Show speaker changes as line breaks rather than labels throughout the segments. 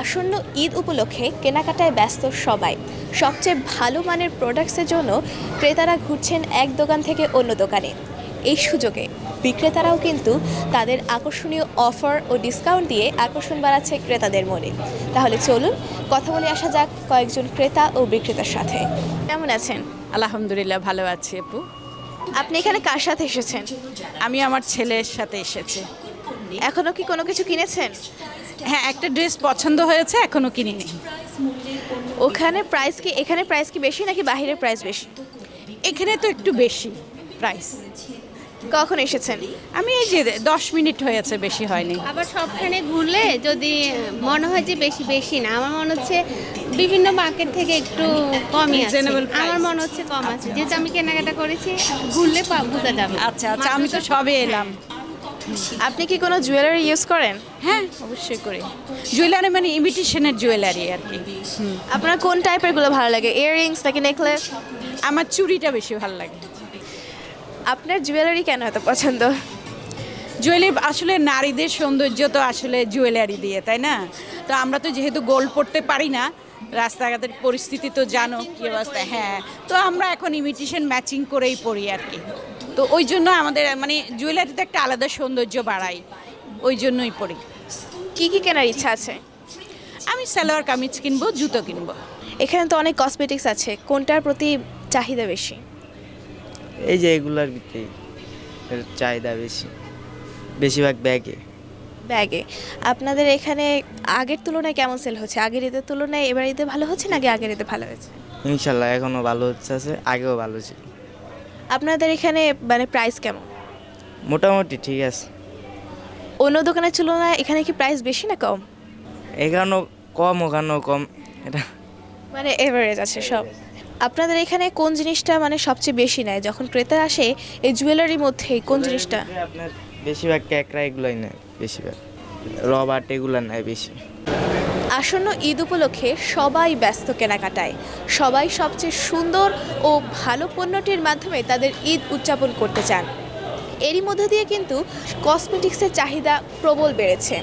আসন্ন ঈদ উপলক্ষে কেনাকাটায় ব্যস্ত সবাই। সবচেয়ে ভালো মানের প্রোডাক্টসের জন্য ক্রেতারা ঘুরছেন এক দোকান থেকে অন্য দোকানে। এই সুযোগে বিক্রেতারাও কিন্তু তাদের আকর্ষণীয় অফার ও ডিসকাউন্ট দিয়ে আকর্ষণ বাড়াচ্ছে ক্রেতাদের মনে। তাহলে চলুন কথা বলে আসা যাক কয়েকজন ক্রেতা ও বিক্রেতার সাথে। কেমন আছেন?
আলহামদুলিল্লাহ ভালো আছি আপু।
আপনি এখানে কার সাথে এসেছেন?
আমি আমার ছেলের সাথে এসেছি।
এখনও কি কোনো কিছু কিনেছেন?
হ্যাঁ একটা ড্রেস পছন্দ হয়েছে এখনও কিনিনি।
ওখানে প্রাইস কি এখানে প্রাইস কি বেশি নাকি বাইরের প্রাইস বেশি?
এখানে তো একটু বেশি প্রাইস
কখন এসেছেন?
আমি এই যে দশ মিনিট হয়েছে বেশি হয়নি।
আবার সবখানে ঘুরলে যদি মনে হয় যে বেশি বেশি না আমার মনে হচ্ছে বিভিন্ন মার্কেট থেকে একটু কমই আছে। আমার মনে হচ্ছে কম আছে। যেহেতু আমি কেনাকাটা করেছি ঘুরলে বোঝা যাবে।
আচ্ছা আচ্ছা আমি তো সবে এলাম।
আপনি কি কোনো জুয়েলারি ইউজ করেন?
হ্যাঁ অবশ্যই করি। জুয়েলারি মানে ইমিটেশনের জুয়েলারি আর কি।
আপনার কোন টাইপেরগুলো ভালো লাগে? ইয়াররিংস নাকি নেকলেস
আমার চুড়িটা বেশি ভালো লাগে।
আপনার জুয়েলারি কেন এত পছন্দ?
জুয়েলারি আসলে নারীদের সৌন্দর্য তো আসলে জুয়েলারি দিয়ে তাই না? তো আমরা তো যেহেতু গোল্ড পড়তে পারি না রাস্তাঘাটের পরিস্থিতি তো জানো কী অবস্থা। হ্যাঁ তো আমরা এখন ইমিটেশন ম্যাচিং করেই পড়ি আর কি। তো ওই জন্য আমাদের মানে জুয়েলারিতে একটা আলাদা সৌন্দর্য বাড়াই ওই জন্যই পড়ি।
কি কি কেনার ইচ্ছা আছে?
আমি সালোয়ার কামিজ কিনবো জুতো কিনবো।
এখানে তো অনেক কসমেটিক্স আছে কোনটার প্রতি চাহিদা বেশি?
এই যে এগুলার ভিতরে চাহিদা বেশি বেশিরভাগ ব্যাগে।
ব্যাগে। আপনাদের এখানে আগের তুলনায় কেমন সেল হচ্ছে? আগের ঈদের তুলনায় এবার ঈদে ভালো হচ্ছে নাকি আগের ঈদে ভালো হয়েছে
ইনশাল্লাহ এখনও ভালো হচ্ছে আছে আগেও ভালো ছিল।
আপনাদের এখানে মানে প্রাইস কেমন?
মোটামুটি ঠিক আছে।
অন্য দোকানের তুলনায় এখানে কি প্রাইস বেশি না কম?
এখানেও কম ওখানেও কম। এটা
মানে এভারেজ আছে সব। আপনাদের এখানে কোন জিনিসটা মানে সবচেয়ে বেশি নেয়? যখন ক্রেতা আসে এই জুয়েলারির মধ্যে কোন জিনিসটা?
আপনার বেশিরভাগ ক্যাকরা এগুলোই নেয় বেশিরভাগ। রবার্ট এগুলো নেয় বেশি।
আসন্ন ঈদ উপলক্ষে সবাই ব্যস্ত কেনাকাটায়। সবাই সবচেয়ে সুন্দর ও ভালো পণ্যটির মাধ্যমে তাদের ঈদ উদযাপন করতে চান। এরই মধ্যে দিয়ে কিন্তু কসমেটিক্সের চাহিদা প্রবল বেড়েছে।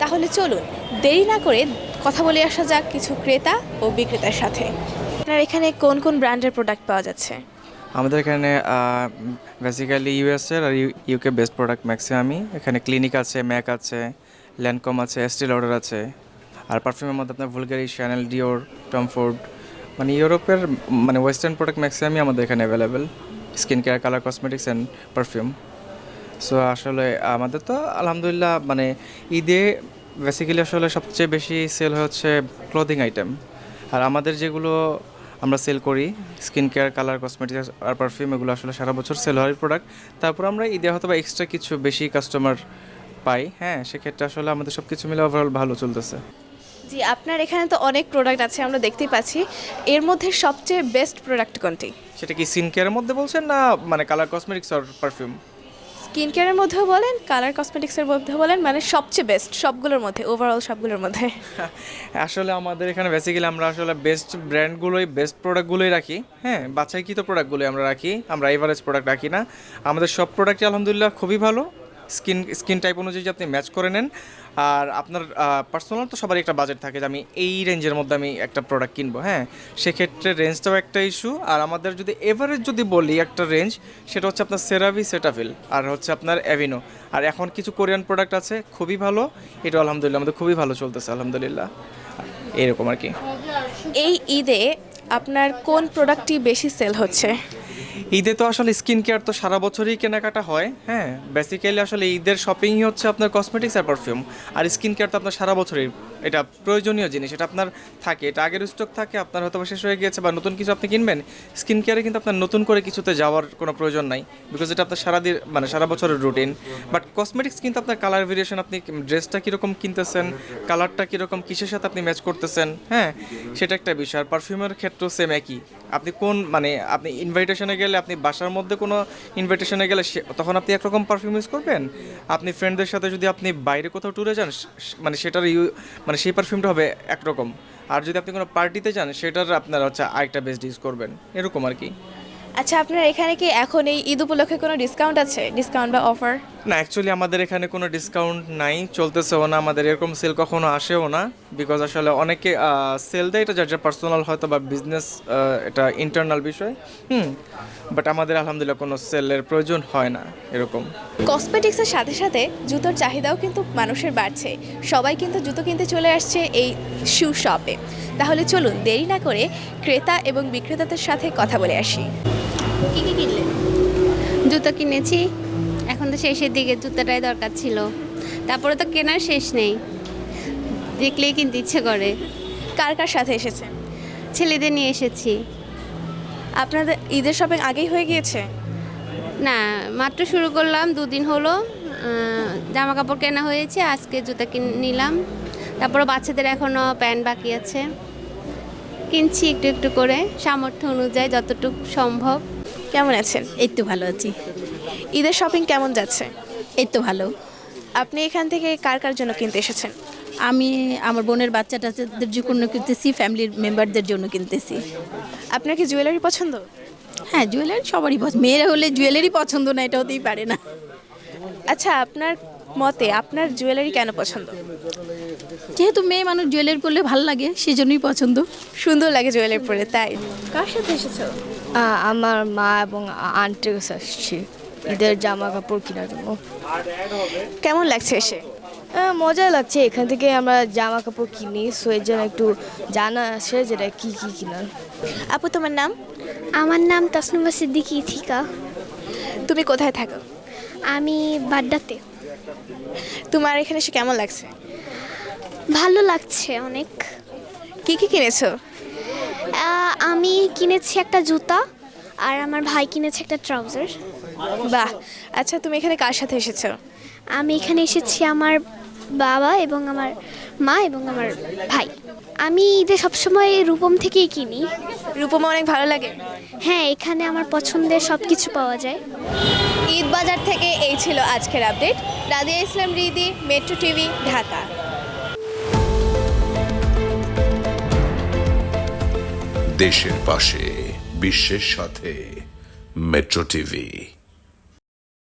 তাহলে চলুন, দেরি না করে কথা বলে আসা যাক কিছু ক্রেতা ও বিক্রেতার সাথে। আপনার এখানে কোন কোন ব্র্যান্ডের প্রোডাক্ট পাওয়া যাচ্ছে?
আমাদের এখানে বেসিক্যালি ইউএসের আর ইউকে বেস্ট প্রোডাক্ট ম্যাক্সিমামই এখানে ক্লিনিক আছে ম্যাক আছে ল্যান্ডকম আছে স্টিল অর্ডার আছে। আর পারফিউমের মধ্যে আপনার ভুলগারি শ্যানেল ডিওর টমফোর্ড মানে ইউরোপের মানে ওয়েস্টার্ন প্রোডাক্ট ম্যাক্সিমামই আমাদের এখানে available skin care colour cosmetics and perfume so আসলে আমাদের তো আলহামদুলিল্লাহ মানে ঈদে বেসিক্যালি আসলে সবচেয়ে বেশি সেল হচ্ছে ক্লোদিং আইটেম আর আমাদের যেগুলো আমরা সেল করি স্কিন কেয়ার কালার কসমেটিক্স আর পারফিউম এগুলো আসলে সারা বছর সেল হয় প্রোডাক্ট তারপর আমরা ঈদে হয়তো বা এক্সট্রা কিছু বেশি কাস্টমার পাই হ্যাঁ সেক্ষেত্রে আসলে আমাদের সব কিছু মিলে ওভারঅল ভালো চলতেছে।
জি আপনার এখানে তো অনেক প্রোডাক্ট আছে আমরা দেখতেই পাচ্ছি। এর মধ্যে সবচেয়ে বেস্ট প্রোডাক্ট কোনটি?
সেটা কি স্কিন কেয়ারের মধ্যে বলছেন না মানে কালার কসমেটিক্স আর পারফিউম
স্কিন কেয়ারের মধ্যেও বলেন কালার কসমেটিক্সের মধ্যে বলেন মানে সবচেয়ে বেস্ট সবগুলোর মধ্যে ওভারঅল সবগুলোর মধ্যে।
আসলে আমাদের এখানে বেসিক্যালি আমরা আসলে বেস্ট ব্র্যান্ডগুলোই বেস্ট প্রোডাক্টগুলোই রাখি হ্যাঁ? বাছাইকৃত প্রোডাক্টগুলোই আমরা রাখি আমরা এভারেজ প্রোডাক্ট রাখি না। আমাদের সব প্রোডাক্টই আলহামদুলিল্লাহ খুবই ভালো। স্কিন স্কিন টাইপ অনুযায়ী আপনি ম্যাচ করে নেন। আর আপনার পার্সোনাল তো সবারই একটা বাজেট থাকে যে আমি এই রেঞ্জের মধ্যে আমি একটা প্রোডাক্ট কিনবো হ্যাঁ? সেক্ষেত্রে রেঞ্জটাও একটা ইস্যু আর আমাদের যদি এভারেজ যদি বলি একটা রেঞ্জ সেটা হচ্ছে আপনার সেরাভি সেটাফিল আর হচ্ছে আপনার অ্যাভিনো আর এখন কিছু কোরিয়ান প্রোডাক্ট আছে, খুবই ভালো। এটা আলহামদুলিল্লাহ, আমাদের খুবই ভালো চলতেছে, আলহামদুলিল্লাহ। এরকম আর কি।
এই ঈদে আপনার কোন প্রোডাক্টটি বেশি সেল হচ্ছে?
ঈদে তো আসলে স্কিন কেয়ার তো সারা বছরই কেনাকাটা হয় হ্যাঁ? বেসিক্যালি আসলে ঈদের শপিংই হচ্ছে আপনার কসমেটিক্স আর পারফিউম আর স্কিন কেয়ার তো আপনার সারা বছরই এটা প্রয়োজনীয় জিনিস, এটা আপনার থাকে, এটা আগের স্টক থাকে, আপনার হয়তো শেষ হয়ে গিয়েছে বা নতুন কিছু আপনি কিনবেন, স্কিন কেয়ারে কিন্তু আপনার নতুন করে কিছুতে যাওয়ার কোনো প্রয়োজন নাই বিকজ এটা আপনার সারা দিন মানে সারা বছরের রুটিন বাট কসমেটিক্স কিন্তু আপনার কালার ভেরিয়েশন আপনি ড্রেসটা কীরকম কিনতেছেন কালারটা কীরকম কিসের সাথে আপনি ম্যাচ করতেছেন হ্যাঁ? সেটা একটা বিষয়, আর পারফিউমের ক্ষেত্রেও সেম একই। আপনি কোন মানে আপনি ইনভাইটেশনে গেলে আপনি বাসার মধ্যে কোনো ইনভাইটেশনে গেলে তখন আপনি একরকম পারফিউম ইউজ করবেন? আপনি ফ্রেন্ডদের সাথে যদি আপনি বাইরে কোথাও ট্যুরে যান মানে সেটার ইউ মানে সেই পারফিউমটা হবে একরকম। আর যদি আপনি কোনো পার্টিতে যান, সেটার আপনার হচ্ছে আরেকটা বেস্ট ইউজ করবেন। এরকম আর কি।
আচ্ছা আপনার এখানে কি এখন এই ঈদ উপলক্ষে কোনো ডিসকাউন্ট আছে? ডিসকাউন্ট বা অফার
না অ্যাকচুয়ালি আমাদের এখানে কোনো ডিসকাউন্ট নাই চলতেছেও না আমাদের এরকম সেল কখনো আসেও না বিকজ আসলে অনেকে সেল দেয় এটা যার যার পার্সোনাল হয়তো বা বিজনেস এটা ইন্টারনাল বিষয় হুম বাট আমাদের আলহামদুলিল্লাহ কোনো সেলের প্রয়োজন হয় না এরকম।
কসমেটিক্সের সাথে সাথে জুতোর চাহিদাও কিন্তু মানুষের বাড়ছে সবাই কিন্তু জুতো কিনতে চলে আসছে এই শু শপে তাহলে চলুন দেরি না করে ক্রেতা এবং বিক্রেতাদের সাথে কথা বলে আসি। কি কি কিনলেন
জুতো কিনেছি এখন তো শেষের দিকে জুতাটাই দরকার ছিল। তারপরে তো কেনার শেষ নেই। দেখলেই কিনতে ইচ্ছে করে।
কার কার সাথে এসেছে?
ছেলেদের নিয়ে এসেছি।
আপনাদের ঈদের শপিং আগেই হয়ে গিয়েছে?
না মাত্র শুরু করলাম দুদিন হলো। জামা কাপড় কেনা হয়েছে আজকে জুতা কিন নিলাম। তারপরে বাচ্চাদের এখনও প্যান্ট বাকি আছে। কিনছি একটু একটু করে। সামর্থ্য অনুযায়ী যতটুকু সম্ভব।
কেমন আছেন?
একটু ভালো আছি।
ঈদের শপিং কেমন যাচ্ছে?
এই তো ভালো।
আপনি এখান থেকে কার কার জন্য কিনতে এসেছেন?
আমি আমার বোনের বাচ্চাটাদের জন্য কিনতেছি ফ্যামিলির মেম্বারদের জন্য কিনতেছি।
আপনার কি জুয়েলারি পছন্দ?
হ্যাঁ জুয়েলারি সবারই পছন্দ মেয়েরা হলে জুয়েলারি পছন্দ না এটা হতেই পারে না।
আচ্ছা আপনার মতে আপনার জুয়েলারি কেন পছন্দ?
যেহেতু মেয়ে মানুষ জুয়েলারি পরলে ভালো লাগে সেজন্যই পছন্দ।
সুন্দর লাগে জুয়েলারি পরে তাই? কার সাথে এসেছ?
আমার মা এবং আ- আন্টির কাছে আসছি ঈদের জামা কাপড় কেনার জন্য।
কেমন লাগছে এসে?
হ্যাঁ মজা লাগছে। এখান থেকে আমরা জামা কাপড় কিনি। সো এর জন্য একটু জানা আছে যেটা কি কি কিনার।
আপু তোমার নাম?
আমার নাম তাসনুমা সিদ্দিকি ইথিকা।
তুমি কোথায় থাকো?
আমি বাড্ডাতে।
তোমার এখানে এসে কেমন লাগছে?
ভালো লাগছে অনেক।
কি কি কিনেছো?
আমি কিনেছি একটা জুতা আর আমার ভাই কিনেছে একটা ট্রাউজার।
বাহ আচ্ছা তুমি এখানে কার সাথে এসেছ?
আমি এখানে এসেছি আমার বাবা এবং আমার মা এবং আমার ভাই। আমি ঈদে সবসময় রূপম থেকেই কিনি।
রূপমা অনেক ভালো লাগে?
হ্যাঁ এখানে আমার পছন্দের সব কিছু পাওয়া যায়।
ঈদ বাজার থেকে এই ছিল আজকের update. Radia Islam Ridi Metro TV Dhaka.
দেশের পাশে বিশ্বের সাথে মেট্রো টিভি।